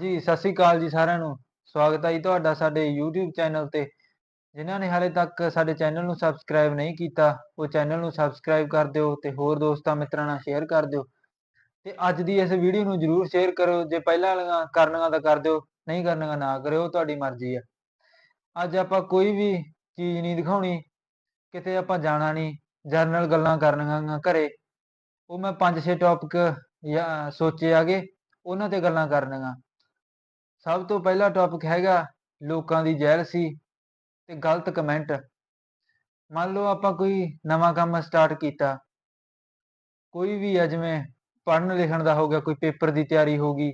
ਜੀ, ਸਤਿ ਸ੍ਰੀ ਅਕਾਲ ਜੀ ਸਾਰਿਆਂ ਨੂੰ। ਸਵਾਗਤ ਹੈ ਜੀ ਤੁਹਾਡਾ ਸਾਡੇ YouTube ਚੈਨਲ ਤੇ। ਜਿਨ੍ਹਾਂ ਨੇ ਹਾਲੇ ਤੱਕ ਸਾਡੇ ਚੈਨਲ ਨੂੰ ਸਬਸਕ੍ਰਾਈਬ ਨਹੀਂ ਕੀਤਾ, ਉਹ ਚੈਨਲ ਨੂੰ ਸਬਸਕ੍ਰਾਈਬ ਕਰ ਦਿਓ ਤੇ ਹੋਰ ਦੋਸਤਾਂ ਮਿੱਤਰਾਂ ਨਾਲ ਸ਼ੇਅਰ ਕਰ ਦਿਓ। ਤੇ ਅੱਜ ਦੀ ਇਸ ਵੀਡੀਓ ਨੂੰ ਜਰੂਰ ਸ਼ੇਅਰ ਕਰੋ ਜੇ ਪਹਿਲਾਂ ਵਾਲੀਆਂ ਕਰਨੀਆਂ ਤਾਂ ਕਰ ਦਿਓ, ਨਹੀਂ ਕਰਨੀਆਂ ਨਾ ਕਰਿਓ ਤੁਹਾਡੀ ਮਰਜ਼ੀ ਆ। ਅੱਜ ਆਪਾਂ ਕੋਈ ਵੀ ਚੀਜ਼ ਨਹੀਂ ਦਿਖਾਉਣੀ, ਕਿਤੇ ਆਪਾਂ ਜਾਣਾ ਨਹੀਂ ਜਰਨਲ ਗੱਲਾਂ ਕਰਨੀਆਂ ਘਰੇ, ਉਹ ਮੈਂ 5-6 ਟੌਪਿਕ ਸੋਚੇ ਆਗੇ, ਉਹਨਾਂ ਤੇ ਗੱਲਾਂ ਕਰਨੀਆਂ। ਸਭ ਤੋਂ ਪਹਿਲਾ ਟੌਪਿਕ ਹੈਗਾ ਲੋਕਾਂ ਦੀ ਜੈਲਸੀ ਤੇ ਗਲਤ ਕਮੈਂਟ ਮੰਨ ਲਓ ਆਪਾਂ ਕੋਈ ਨਵਾਂ ਕੰਮ ਸਟਾਰਟ ਕੀਤਾ। ਕੋਈ ਵੀ ਆ ਜਿਵੇਂ ਪੜ੍ਹਨ ਲਿਖਣ ਦਾ ਹੋ ਗਿਆ, ਕੋਈ ਪੇਪਰ ਦੀ ਤਿਆਰੀ ਹੋ ਗਈ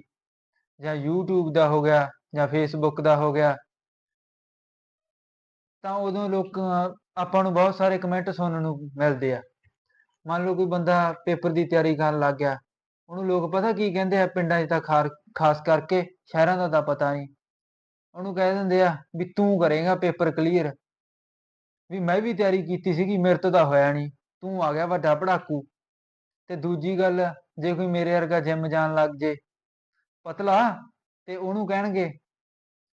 ਜਾਂ YouTube ਦਾ ਹੋ ਗਿਆ ਜਾਂ Facebook ਦਾ ਹੋ ਗਿਆ, ਤਾਂ ਉਦੋਂ ਲੋਕ ਆਪਾਂ ਨੂੰ ਬਹੁਤ ਸਾਰੇ ਕਮੈਂਟ ਸੁਣਨ ਨੂੰ ਮਿਲਦੇ ਆ। ਮੰਨ ਲਓ ਕੋਈ ਬੰਦਾ ਪੇਪਰ ਦੀ ਤਿਆਰੀ ਕਰਨ ਲੱਗ ਗਿਆ ਉਹਨੂੰ ਲੋਕ ਪਤਾ ਕੀ ਕਹਿੰਦੇ ਆ ਪਿੰਡਾਂ 'ਚ ਤਾਂ ਖਾਸ ਕਰਕੇ ਸ਼ਹਿਰਾਂ ਦਾ ਤਾਂ ਪਤਾ ਨਹੀਂ। ਉਹਨੂੰ ਕਹਿ ਦਿੰਦੇ ਆ ਵੀ ਤੂੰ ਕਰੇਗਾ ਪੇਪਰ ਕਲੀਅਰ ਵੀ ਮੈਂ ਵੀ ਤਿਆਰੀ ਕੀਤੀ ਸੀਗੀ, ਮੇਰੇ ਤੋਂ ਤਾਂ ਹੋਇਆ ਨਹੀਂ। ਤੂੰ ਆ ਗਿਆ ਵੱਡਾ ਪੜਾਕੂ। ਤੇ ਦੂਜੀ ਗੱਲ, ਜੇ ਕੋਈ ਮੇਰੇ ਵਰਗਾ ਜਿਮ ਜਾਣ ਲੱਗ ਜੇ, ਪਤਲਾ, ਤੇ ਉਹਨੂੰ ਕਹਿਣਗੇ,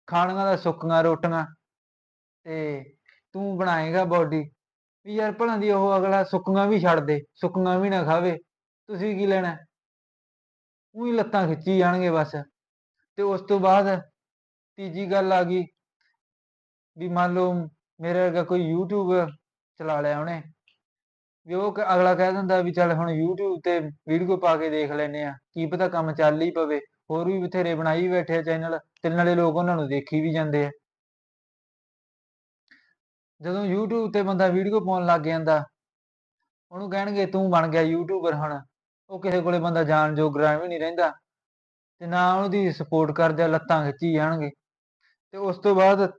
ਖਾਣੀਆਂ ਦਾ ਸੁੱਕੀਆਂ ਰੋਟੀਆਂ, ਤੇ ਤੂੰ ਬਣਾਏਗਾ ਬਾਡੀ ਵੀ ਯਾਰ ਭਲਾਂ ਦੀ ਉਹ ਅਗਲਾ ਸੁੱਕੀਆਂ ਵੀ ਛੱਡ ਦੇ, ਸੁੱਕੀਆਂ ਵੀ ਨਾ ਖਾਵੇ। ਤੁਸੀਂ ਕੀ ਲੈਣਾ? ਉਹੀ ਲੱਤਾਂ ਖਿੱਚੀ ਜਾਣਗੇ ਬਸ। ਤੇ ਉਸ ਤੋਂ ਬਾਅਦ ਤੀਜੀ ਗੱਲ ਆ ਗਈ ਵੀ ਮੰਨ ਲਓ ਮੇਰੇ ਵਰਗਾ ਕੋਈ YouTube ਚਲਾ ਲਿਆ ਉਹਨੇ, ਵੀ ਉਹ ਅਗਲਾ ਕਹਿ ਦਿੰਦਾ ਵੀ ਚੱਲ ਹੁਣ YouTube ਤੇ ਵੀਡੀਓ ਪਾ ਕੇ ਦੇਖ ਲੈਨੇ ਆ ਕੀ ਪਤਾ ਕੰਮ ਚੱਲ ਹੀ ਪਵੇ, ਹੋਰ ਵੀ ਬਥੇਰੇ ਬਣਾਈ ਬੈਠੇ ਆ ਚੈਨਲ ਤੇ ਨਾਲੇ ਲੋਕ ਉਹਨਾਂ ਨੂੰ ਦੇਖੀ ਵੀ ਜਾਂਦੇ ਆ। ਜਦੋਂ YouTube ਤੇ ਬੰਦਾ ਵੀਡੀਓ ਪਾਉਣ ਲੱਗ ਜਾਂਦਾ, ਉਹਨੂੰ ਕਹਿਣਗੇ ਤੂੰ ਬਣ ਗਿਆ ਯੂਟਿਊਬਰ ਹੁਣ। ਉਹ ਕਿਸੇ ਕੋਲੇ ਬੰਦਾ ਜਾਣ ਜੋਗਰਾ ਵੀ ਨਹੀਂ ਰਹਿੰਦਾ ਤੇ ਨਾ ਉਹਦੀ ਸਪੋਰਟ ਕਰਦੇ, ਲੱਤਾਂ ਖਿੱਚੀ ਜਾਣਗੇ। ਤੇ ਉਸ ਤੋਂ ਬਾਅਦ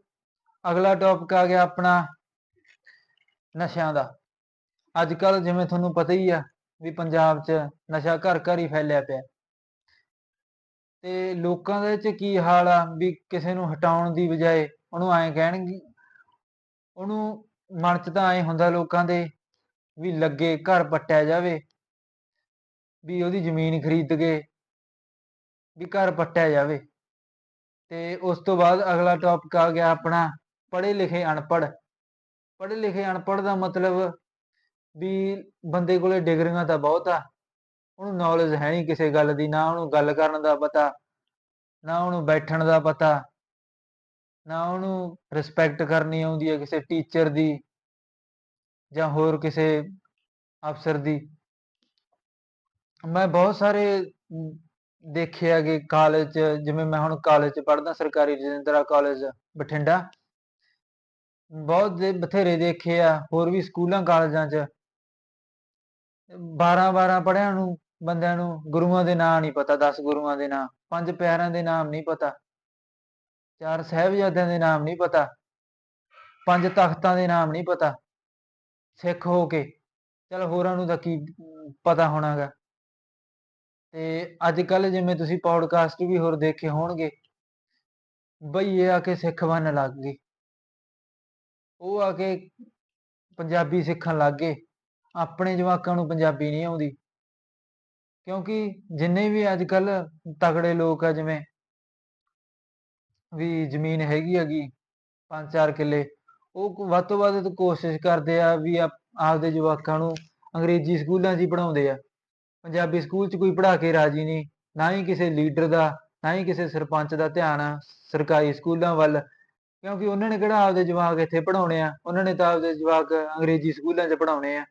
ਅਗਲਾ ਟੌਪਿਕ ਆ ਗਿਆ ਆਪਣਾ ਨਸ਼ਿਆਂ ਦਾ। ਅੱਜ ਕੱਲ ਜਿਵੇਂ ਤੁਹਾਨੂੰ ਪਤਾ ਹੀ ਆ ਵੀ ਪੰਜਾਬ 'ਚ ਨਸ਼ਾ ਘਰ ਘਰ ਹੀ ਫੈਲਿਆ ਪਿਆ। ਤੇ ਲੋਕਾਂ ਦੇ ਵਿੱਚ ਕੀ ਹਾਲ ਆ ਵੀ ਕਿਸੇ ਨੂੰ ਹਟਾਉਣ ਦੀ ਬਜਾਏ ਉਹਨੂੰ ਐਂ ਕਹਿਣਗੇ, ਉਹਨੂੰ ਮਨ 'ਚ ਤਾਂ ਐ ਹੁੰਦਾ ਲੋਕਾਂ ਦੇ ਵੀ ਲੱਗੇ ਘਰ ਪੱਟਿਆ ਜਾਵੇ। ਵੀ ਉਹਦੀ ਜ਼ਮੀਨ ਖਰੀਦ ਕੇ ਵੀ ਘਰ ਪੱਟਿਆ ਜਾਵੇ ਤੇ ਉਸ ਤੋਂ ਬਾਅਦ ਅਗਲਾ ਟੌਪਿਕ ਆ ਗਿਆ ਆਪਣਾ ਪੜ੍ਹੇ ਲਿਖੇ ਅਨਪੜ੍ਹ। ਪੜ੍ਹੇ ਲਿਖੇ ਅਨਪੜ੍ਹ ਦਾ ਮਤਲਬ ਵੀ ਬੰਦੇ ਕੋਲੇ ਡਿਗਰੀਆਂ ਤਾਂ ਬਹੁਤ ਆ, ਉਹਨੂੰ ਨੌਲੇਜ ਹੈ ਨਹੀਂ ਕਿਸੇ ਗੱਲ ਦੀ, ਨਾ ਉਹਨੂੰ ਗੱਲ ਕਰਨ ਦਾ ਪਤਾ, ਨਾ ਉਹਨੂੰ ਬੈਠਣ ਦਾ ਪਤਾ, ਨਾ ਉਹਨੂੰ ਰਿਸਪੈਕਟ ਕਰਨੀ ਆਉਂਦੀ ਹੈ ਕਿਸੇ ਟੀਚਰ ਦੀ ਜਾਂ ਹੋਰ ਕਿਸੇ ਅਫਸਰ ਦੀ। ਮੈਂ ਬਹੁਤ ਸਾਰੇ ਦੇਖੇ ਹੈਗੇ ਕਾਲਜ 'ਚ, ਜਿਵੇਂ ਮੈਂ ਹੁਣ ਕਾਲਜ 'ਚ ਪੜ੍ਹਦਾ, ਸਰਕਾਰੀ ਰਜਿੰਦਰਾ ਕਾਲਜ ਬਠਿੰਡਾ। ਬਹੁਤ ਦੇ, ਬਥੇਰੇ ਦੇਖੇ ਆ, ਹੋਰ ਵੀ ਸਕੂਲਾਂ ਕਾਲਜਾਂ 'ਚ। 12 12 ਪੜ੍ਹਿਆਂ ਨੂੰ, ਬੰਦਿਆਂ ਨੂੰ ਗੁਰੂਆਂ ਦੇ ਨਾਂ ਨਹੀਂ ਪਤਾ 10 ਗੁਰੂਆਂ ਦੇ ਨਾਂ, ਪੰਜ ਪਿਆਰਿਆਂ ਦੇ ਨਾਮ ਨਹੀਂ ਪਤਾ। ਚਾਰ ਸਹਿਬਜ਼ਾਦਿਆਂ ਦੇ ਨਾਮ ਨਹੀਂ ਪਤਾ। ਪੰਜ ਤਖਤਾਂ ਦੇ ਨਾਮ ਨਹੀਂ ਪਤਾ। ਸਿੱਖ ਹੋ ਕੇ। ਚਲ ਹੋਰਾਂ ਨੂੰ ਤਾਂ ਕੀ ਪਤਾ ਹੋਣਾਗਾ। ਤੇ ਅੱਜ ਕੱਲ ਜਿਵੇਂ ਤੁਸੀਂ ਪੌਡਕਾਸਟ ਵੀ ਹੋਰ ਦੇਖੇ ਹੋਣਗੇ, ਬਈ ਇਹ ਆ ਕੇ ਸਿੱਖ ਬਣਨ ਲੱਗ ਗਏ। ਉਹ ਆ ਕੇ ਪੰਜਾਬੀ ਸਿੱਖਣ ਲੱਗ ਗਏ। ਆਪਣੇ ਜਵਾਕਾਂ ਨੂੰ ਪੰਜਾਬੀ ਨਹੀਂ ਆਉਂਦੀ। ਕਿਉਂਕਿ ਜਿੰਨੇ ਵੀ ਅੱਜ ਕੱਲ ਤਗੜੇ ਲੋਕ ਆ, ਜਿਵੇਂ ਵੀ ਜ਼ਮੀਨ ਹੈਗੀ ਹੈਗੀ ਪੰਜ ਚਾਰ ਕਿੱਲੇ, ਉਹ ਵੱਧ ਤੋਂ ਵੱਧ ਕੋਸ਼ਿਸ਼ ਕਰਦੇ ਆ ਵੀ ਆਪਦੇ ਜਵਾਕਾਂ ਨੂੰ ਅੰਗਰੇਜ਼ੀ ਸਕੂਲਾਂ 'ਚ ਹੀ ਪੜਾਉਂਦੇ ਆ। ਪੰਜਾਬੀ ਸਕੂਲ 'ਚ ਕੋਈ ਪੜ੍ਹਾ ਕੇ ਰਾਜੀ ਨਹੀਂ, ਨਾ ਹੀ ਕਿਸੇ ਲੀਡਰ ਦਾ, ਨਾ ਹੀ ਕਿਸੇ ਸਰਪੰਚ ਦਾ ਧਿਆਨ ਆ ਸਰਕਾਰੀ ਸਕੂਲਾਂ ਵੱਲ, ਕਿਉਂਕਿ ਉਹਨਾਂ ਨੇ ਕਿਹੜਾ ਆਪਦੇ ਜਵਾਕ ਇੱਥੇ ਪੜਾਉਣੇ ਆ, ਉਹਨਾਂ ਨੇ ਤਾਂ ਆਪਦੇ ਜਵਾਕ ਅੰਗਰੇਜ਼ੀ ਸਕੂਲਾਂ 'ਚ ਪੜਾਉਣੇ ਆ।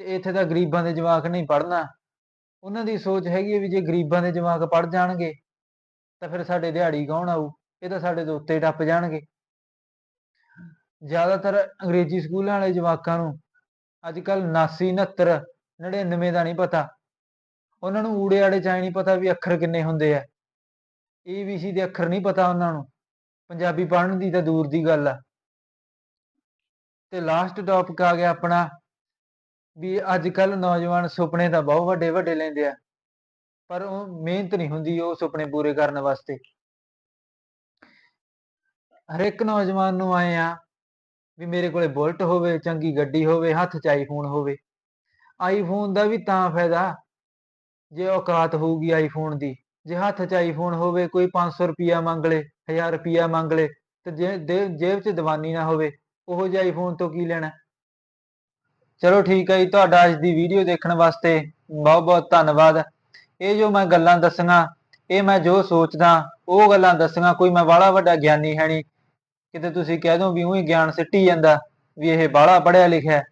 ਤੇ ਇੱਥੇ ਤਾਂ ਗਰੀਬਾਂ ਦੇ ਜਵਾਕ ਨਹੀਂ ਪੜਨਾ ਉਹਨਾਂ ਦੀ ਸੋਚ ਹੈਗੀ ਹੈ ਵੀ ਜੇ ਗਰੀਬਾਂ ਦੇ ਜਵਾਕ ਪੜ ਜਾਣਗੇ, ਤਾਂ ਫਿਰ ਸਾਡੇ ਦਿਹਾੜੀ ਕੌਣ ਆਊ? ਇਹ ਤਾਂ ਸਾਡੇ ਤੋਂ ਉੱਤੇ ਟੱਪ ਜਾਣਗੇ। ਜ਼ਿਆਦਾਤਰ ਅੰਗਰੇਜ਼ੀ ਸਕੂਲਾਂ ਵਾਲੇ ਜਵਾਕਾਂ ਨੂੰ ਅੱਜ ਕੱਲ 89 69 99 ਦਾ ਨਹੀਂ ਪਤਾ। ਉਹਨਾਂ ਨੂੰ ਊੜੇ ਆੜੇ ਚਾਹੀ ਨਹੀਂ ਪਤਾ ਵੀ ਅੱਖਰ ਕਿੰਨੇ ਹੁੰਦੇ ਆ। ਏਬੀਸੀ ਦੇ ਅੱਖਰ ਨਹੀਂ ਪਤਾ ਉਹਨਾਂ ਨੂੰ। ਪੰਜਾਬੀ ਪੜ੍ਹਨ ਦੀ ਤਾਂ ਦੂਰ ਦੀ ਗੱਲ ਆ। ਤੇ ਲਾਸਟ ਟੌਪਿਕ ਆ ਗਿਆ ਆਪਣਾ, ਵੀ ਅੱਜ ਕੱਲ ਨੌਜਵਾਨ ਸੁਪਨੇ ਤਾਂ ਬਹੁਤ ਵੱਡੇ ਵੱਡੇ ਲੈਂਦੇ ਆ। ਪਰ ਉਹ ਮਿਹਨਤ ਨਹੀਂ ਹੁੰਦੀ ਉਹ ਸੁਪਨੇ ਪੂਰੇ ਕਰਨ ਵਾਸਤੇ। ਹਰ ਇੱਕ ਨੌਜਵਾਨ ਨੂੰ ਆਏ ਆ ਵੀ ਮੇਰੇ ਕੋਲੇ ਬੁਲਟ ਹੋਵੇ, ਚੰਗੀ ਗੱਡੀ ਹੋਵੇ, ਹੱਥ 'ਚ ਆਈਫੋਨ ਹੋਵੇ। ਆਈਫੋਨ ਦਾ ਵੀ ਤਾਂ ਫਾਇਦਾ। ਜੇ ਔਕਾਤ ਹੋਊਗੀ ਆਈਫੋਨ ਦੀ, ਜੇ ਹੱਥ 'ਚ ਆਈਫੋਨ ਹੋਵੇ, ਕੋਈ 500 ਰੁਪਿਆ ਮੰਗ ਲੇ 1000 ਰੁਪਿਆ ਮੰਗ ਲੇ, ਤੇ ਜੇ ਦੇ- ਜੇਬ 'ਚ ਦੀਵਾਨੀ ਨਾ ਹੋਵੇ, ਉਹੋ ਜਿਹੇ ਆਈਫੋਨ ਤੋਂ ਕੀ ਲੈਣਾ? ਚਲੋ ਠੀਕ ਹੈ ਜੀ, ਤੁਹਾਡਾ ਅੱਜ ਦੀ ਵੀਡੀਓ ਦੇਖਣ ਵਾਸਤੇ ਬਹੁਤ ਬਹੁਤ ਧੰਨਵਾਦ। ਇਹ ਜੋ ਮੈਂ ਗੱਲਾਂ ਦੱਸੀਆਂ, ਇਹ ਮੈਂ ਜੋ ਸੋਚਦਾ, ਉਹ ਗੱਲਾਂ ਦੱਸੀਆਂ, ਕੋਈ ਮੈਂ ਬਾਹਲਾ ਵੱਡਾ ਗਿਆਨੀ ਹੈ ਨਹੀਂ ਕਿਤੇ ਤੁਸੀਂ ਕਹਿ ਦੋ ਵੀ ਉਹੀ ਗਿਆਨ ਸਿੱਟੀ ਜਾਂਦਾ, ਵੀ ਇਹ ਬਾਹਲਾ ਪੜ੍ਹਿਆ ਲਿਖਿਆ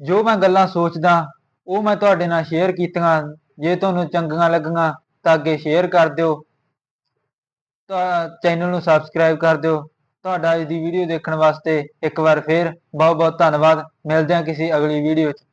ਜੋ ਮੈਂ ਗੱਲਾਂ ਸੋਚਦਾ, ਉਹ ਮੈਂ ਤੁਹਾਡੇ ਨਾਲ ਸ਼ੇਅਰ ਕੀਤੀਆਂ। ਜੇ ਤੁਹਾਨੂੰ ਚੰਗੀਆਂ ਲੱਗੀਆਂ, ਤਾਂ ਅੱਗੇ ਸ਼ੇਅਰ ਕਰ ਦਿਓ। ਤਾਂ ਚੈਨਲ ਨੂੰ ਸਬਸਕ੍ਰਾਈਬ ਕਰ ਦਿਓ। ਤੁਹਾਡਾ ਅੱਜ ਦੀ ਵੀਡੀਓ ਦੇਖਣ ਵਾਸਤੇ ਇੱਕ ਵਾਰ ਫੇਰ ਬਹੁਤ ਬਹੁਤ ਧੰਨਵਾਦ। ਮਿਲਦੇ ਹਾਂ ਕਿਸੇ ਅਗਲੀ ਵੀਡੀਓ 'ਚ।